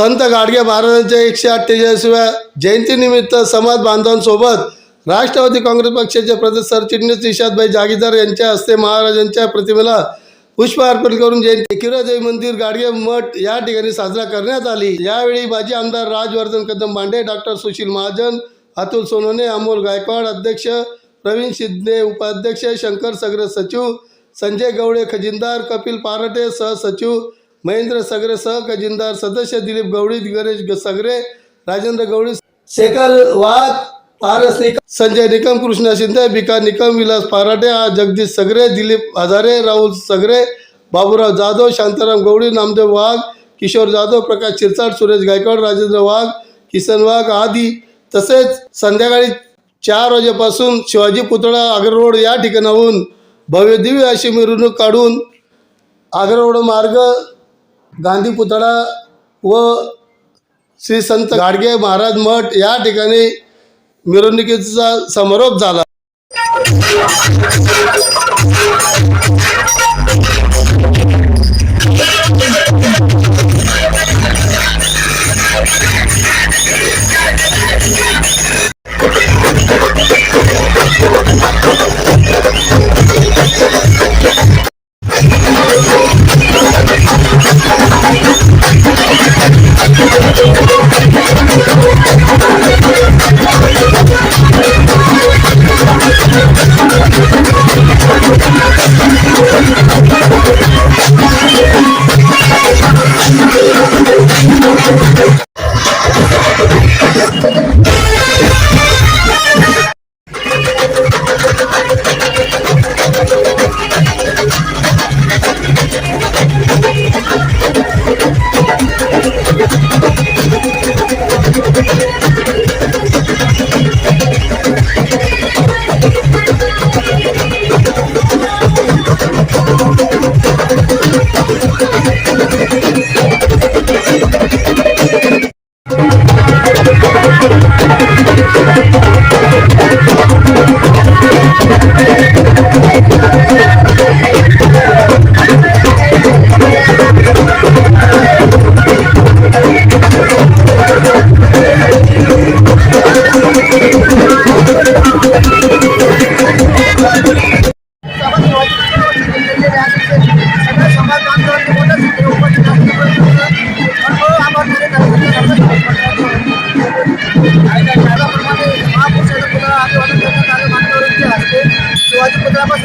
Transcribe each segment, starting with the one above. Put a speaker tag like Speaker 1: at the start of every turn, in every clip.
Speaker 1: संत गाडगे महाराजांच्या एकशे अठ्ठेचाळीसव्या जयंतीनिमित्त समाज बांधवांसोबत राष्ट्रवादी काँग्रेस पक्षाचे प्रदेश सरचिटणीस निषादभाई जागीदार यांच्या हस्ते महाराजांच्या प्रतिमेला पुष्प अर्पण करून जयंती. एकविरादेवी मंदिर गाडगे मठ या ठिकाणी साजरा करण्यात आली. यावेळी माजी आमदार राजवर्धन कदम मांडे डॉक्टर सुशील महाजन अतुल सोनोने अमोल गायकवाड अध्यक्ष प्रवीण शिंदे उपाध्यक्ष शंकर सगरे सचिव संजय गवळे खजिनदार कपिल पारटे सहसचिव महेंद्र सगरे सह खजिनदार सदस्य दिलीप गवळी गणेश सगरे राजेंद्र गवळी शेखर वाघ पारस निकम संजय निकम कृष्णा शिंदे बिका निकम विलास पाराटे जगदीश सगरे दिलीप हजारे राहुल सगरे बाबूराव जाधव शांताराम गवळी नामदेव वाघ किशोर जाधव प्रकाश चिरचाट सुरेश गायकवाड राजेंद्र वाघ किसन वाघ आदी. तसेच संध्याकाळी चार वाजेपासून शिवाजी पुतळा आग्रा या ठिकाणाहून भव्य दिव्य अशी मिरवणूक काढून आग्रा मार्ग गांधी पुतळा व श्री संत गाडगे महाराज मठ या ठिकाणी मिरवणुकीचा समारोप झाला.
Speaker 2: Thank you.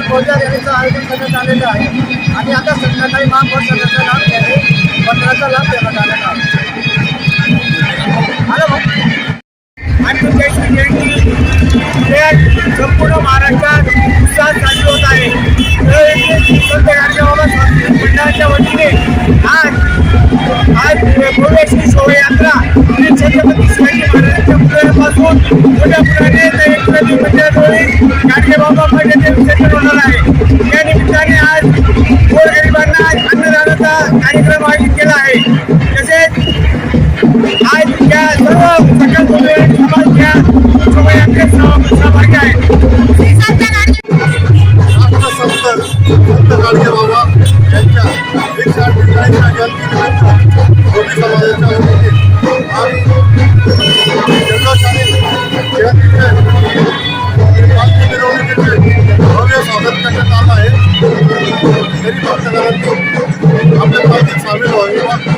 Speaker 2: शिवाजी रॅलीचं आयोजन करण्यात आलेलं आहे. आणि आता संध्याकाळी महापौर महापौरसभाचा लाभ घ्यावे पत्राचा लाभ देण्यात आलेला आहे. आणि जयंती संपूर्ण महाराष्ट्रात उत्साहात साजरी होत आहे. संत गाडगेबाबा मंडळाच्या वतीने आज आज भव्य शोभायात्रा श्री छत्रपती शिवाजी महाराजांच्या पुतळ्यापासून मोठ्या पुराने गोरगरिबांना अन्नदानाचा कार्यक्रम आयोजित केला आहे. तसेच आज या सर्व सकल समाजच्या शोभायात्रेत सहभागी आहेत.
Speaker 1: राष्ट्रसंत संत गाडगे बाबा यांच्या एकशे अठ्ठेचाळीसच्या जयंतीनिमित्त करण्यात आलं